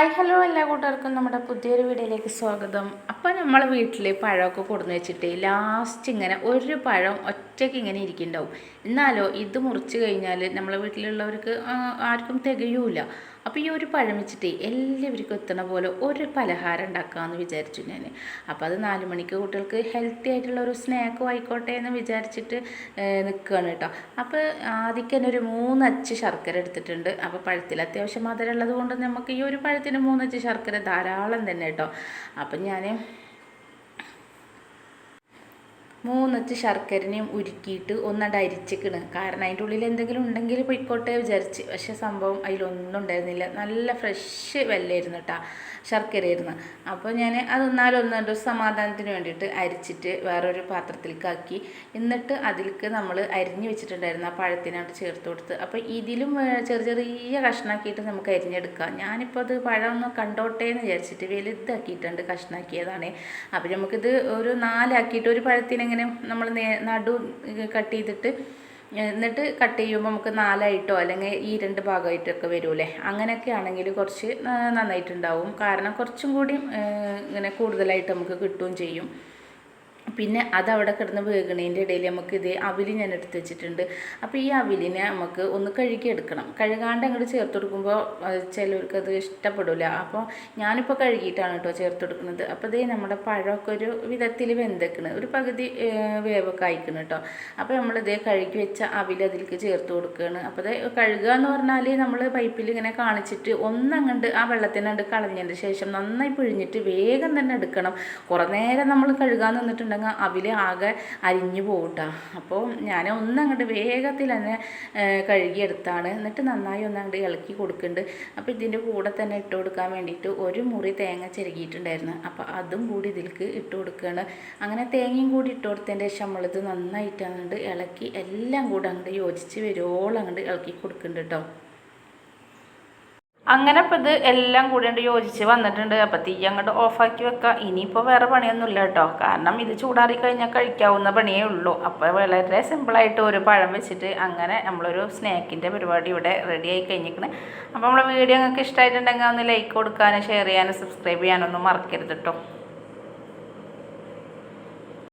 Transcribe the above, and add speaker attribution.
Speaker 1: Hi hello എല്ലാ കൂട്ടുകാർക്കും നമ്മുടെ പുതിയൊരു വീഡിയോയിലേക്ക് സ്വാഗതം. അപ്പോൾ നമ്മൾ വീട്ടിൽ പഴമൊക്കെ കൊടുന്ന് വെച്ചിട്ട് ലാസ്റ്റ് ഇങ്ങനെ ഒരു പഴം ഒറ്റയ്ക്ക് ഇങ്ങനെ ഇരിക്കുന്നുണ്ടാവും. എന്നാലോ ഇത് മുറിച്ച് കഴിഞ്ഞാൽ നമ്മളെ വീട്ടിലുള്ളവർക്ക് ആർക്കും തികയൂല. അപ്പോൾ ഈ ഒരു പഴം വെച്ചിട്ട് എല്ലാവർക്കും എത്തണ പോലെ ഒരു പലഹാരം ഉണ്ടാക്കാമെന്ന് വിചാരിച്ചു ഞാൻ അപ്പോൾ അത് നാല് മണിക്ക് കുട്ടികൾക്ക് ഹെൽത്തി ആയിട്ടുള്ള ഒരു സ്നാക്കും ആയിക്കോട്ടെ എന്ന് വിചാരിച്ചിട്ട് നിൽക്കുകയാണ് കേട്ടോ. അപ്പോൾ ആദ്യം തന്നെ ഒരു മൂന്നച്ച് ശർക്കര എടുത്തിട്ടുണ്ട്. അപ്പോൾ പഴത്തിൽ അത്യാവശ്യം മധുരം ഉള്ളത് കൊണ്ട് നമുക്ക് ഈ ഒരു പഴത്തിന് മൂന്നച്ച് ശർക്കര ധാരാളം തന്നെ കേട്ടോ. അപ്പം ഞാൻ മൂന്നച്ച് ശർക്കരനെയും ഉരുക്കിയിട്ട് ഒന്നണ്ട് അരിച്ചിക്കണ്. കാരണം അതിന്റെ ഉള്ളിൽ എന്തെങ്കിലും ഉണ്ടെങ്കിൽ പൊയ്ക്കോട്ടെ വിചാരിച്ച്. പക്ഷേ സംഭവം അതിലൊന്നും ഉണ്ടായിരുന്നില്ല. നല്ല ഫ്രഷ് വെല്ലായിരുന്നു കേട്ടോ ശർക്കരയായിരുന്നു. അപ്പോൾ ഞാൻ അതൊന്നാലും ഒന്നുണ്ട് സമാധാനത്തിന് വേണ്ടിയിട്ട് അരിച്ചിട്ട് വേറൊരു പാത്രത്തിലേക്ക് ആക്കി. എന്നിട്ട് അതിലേക്ക് നമ്മൾ അരിഞ്ഞ് വെച്ചിട്ടുണ്ടായിരുന്നു ആ പഴത്തിനോട് ചേർത്ത് കൊടുത്ത്. അപ്പോൾ ഇതിലും ചെറിയ ചെറിയ കഷ്ണാക്കിയിട്ട് നമുക്ക് അരിഞ്ഞെടുക്കാം. ഞാനിപ്പോൾ അത് പഴം ഒന്ന് കണ്ടോട്ടെ എന്ന് വിചാരിച്ചിട്ട് വലുതാക്കിയിട്ടുണ്ട് കഷ്ണാക്കിയതാണ്. അപ്പോൾ നമുക്കിത് ഒരു നാലാക്കിയിട്ട് ഒരു പഴത്തിനെങ്ങനെ നമ്മൾ നടു കട്ട് ചെയ്തിട്ട് എന്നിട്ട് കട്ട് ചെയ്യുമ്പോൾ നമുക്ക് നാലായിട്ടോ അല്ലെങ്കിൽ ഈ രണ്ട് ഭാഗമായിട്ടൊക്കെ വരൂലേ അങ്ങനെയൊക്കെ ആണെങ്കിൽ കുറച്ച് നന്നായിട്ടുണ്ടാവും. കാരണം കുറച്ചും കൂടി ഇങ്ങനെ കൂടുതലായിട്ട് നമുക്ക് കിട്ടുകയും ചെയ്യും. പിന്നെ അതവിടെ കിടന്ന് വേഗണേന്റെ ഇടയിൽ നമുക്ക് ഇത് അവിലി ഞാൻ എടുത്ത് വെച്ചിട്ടുണ്ട്. അപ്പോൾ ഈ അവിലിനെ നമുക്ക് ഒന്ന് കഴുകിയെടുക്കണം. കഴുകാണ്ട് അങ്ങോട്ട് ചേർത്ത് കൊടുക്കുമ്പോൾ അത് ചിലവർക്ക് അത് ഇഷ്ടപ്പെടില്ല. അപ്പോൾ ഞാനിപ്പോൾ കഴുകിയിട്ടാണ് കേട്ടോ ചേർത്ത് കൊടുക്കുന്നത്. അപ്പോൾ ഇതേ നമ്മുടെ പഴമൊക്കെ ഒരു വിധത്തിൽ വെന്തക്കണ്. ഒരു പകുതി വേവൊക്കെ അയക്കണം കേട്ടോ. അപ്പോൾ നമ്മളിതേ കഴുകി വെച്ച അവിൽ അതിലേക്ക് ചേർത്ത് കൊടുക്കുകയാണ്. അപ്പോൾ ഇത് കഴുകുക എന്ന് പറഞ്ഞാൽ നമ്മൾ പൈപ്പിൽ ഇങ്ങനെ കാണിച്ചിട്ട് ഒന്നങ്ങണ്ട് ആ വെള്ളത്തിനണ്ട് കളഞ്ഞതിന് ശേഷം നന്നായി പിഴിഞ്ഞിട്ട് വേഗം തന്നെ എടുക്കണം. കുറേ നേരം നമ്മൾ കഴുകാൻ നിന്നിട്ടുണ്ടെങ്കിൽ അവിൽ ആകെ അരിഞ്ഞു പോകട്ടാ അപ്പോൾ ഞാൻ ഒന്നങ്ങോട്ട് വേഗത്തിൽ തന്നെ കഴുകിയെടുത്താണ്. എന്നിട്ട് നന്നായി ഒന്നങ്ങോട്ട് ഇളക്കി കൊടുക്കുന്നുണ്ട് അപ്പോൾ ഇതിന്റെ കൂടെ തന്നെ ഇട്ട് കൊടുക്കാൻ വേണ്ടിയിട്ട് ഒരു മുറി തേങ്ങ ചിരകിയിട്ടുണ്ടായിരുന്നു. അപ്പോൾ അതും കൂടി ഇതിലേക്ക് ഇട്ട് കൊടുക്കുകയാണ് അങ്ങനെ തേങ്ങയും കൂടി ഇട്ട് കൊടുത്തതിന്റെ ശേഷം നമ്മളിത് നന്നായിട്ട് അങ്ങോട്ട് ഇളക്കി എല്ലാം കൂടെ അങ്ങോട്ട് യോജിച്ച് വരുവോളം അങ്ങോട്ട് ഇളക്കി കൊടുക്കുന്നുണ്ട് കേട്ടോ അങ്ങനെ അപ്പം ഇത് എല്ലാം കൂടി യോജിച്ച് വന്നിട്ടുണ്ട്. അപ്പം തീ അങ്ങോട്ട് ഓഫാക്കി വെക്കാം. ഇനിയിപ്പോൾ വേറെ പണിയൊന്നുമില്ല കേട്ടോ കാരണം ഇത് ചൂടാറി കഴിഞ്ഞാൽ കഴിക്കാവുന്ന പണിയേ ഉള്ളൂ. അപ്പോൾ വളരെ സിമ്പിളായിട്ട് ഒരു പഴം വെച്ചിട്ട് അങ്ങനെ നമ്മളൊരു സ്നാക്കിന്റെ പരിപാടി ഇവിടെ റെഡി ആയി കഴിഞ്ഞിരിക്കണേ. അപ്പോൾ നമ്മളെ വീഡിയോ നിങ്ങൾക്ക് ഇഷ്ടമായിട്ടുണ്ടെങ്കിൽ ഒന്ന് ലൈക്ക് കൊടുക്കാനും ഷെയർ ചെയ്യാനും സബ്സ്ക്രൈബ് ചെയ്യാനൊന്നും മറക്കരുത് കേട്ടോ